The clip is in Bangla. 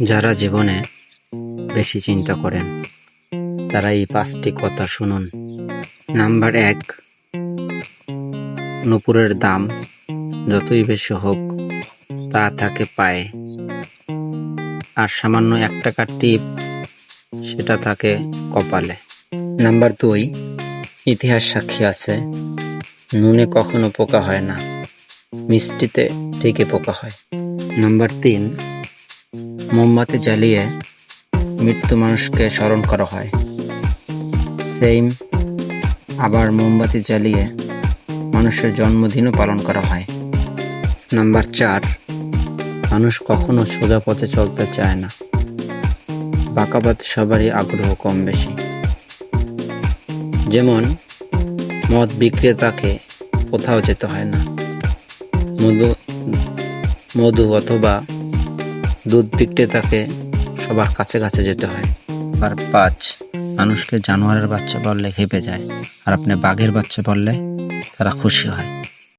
যারা জীবনে বেশি চিন্তা করেন তারা এই পাঁচটি কথা শুনুন। নাম্বার এক, নুপুরের দাম যতই বেশি হোক, তা থাকে পায়ে। আর সামান্য এক টাকার টিপ, সেটা থাকে কপালে। নাম্বার দুই, ইতিহাস সাক্ষী আছে। নুনে কখনো পোকা হয় না। মিষ্টিতে ঠিকই পোকা হয়। নাম্বার তিন মোমবাতি জ্বালিয়ে মৃত্যু মানুষকে স্মরণ করা হয়। সেম আবার মোমবাতি জ্বালিয়ে মানুষের জন্মদিনও পালন করা হয়। নাম্বার চার, মানুষ কখনো সোজা পথে চলতে চায় না। বাঁকা পথে সবারই আগ্রহ কম বেশি। যেমন, মদ বিক্রেতাকে কোথাও যেতে হয় না। মধু মধু অথবা দুধ বিক্রেতাকে সবার কাছে কাছে যেতে হয়। আর পাঁচ, মানুষকে জানোয়ারের বাচ্চা বললে খেপে যায়। আর আপনি বাঘের বাচ্চা বললে তারা খুশি হয়।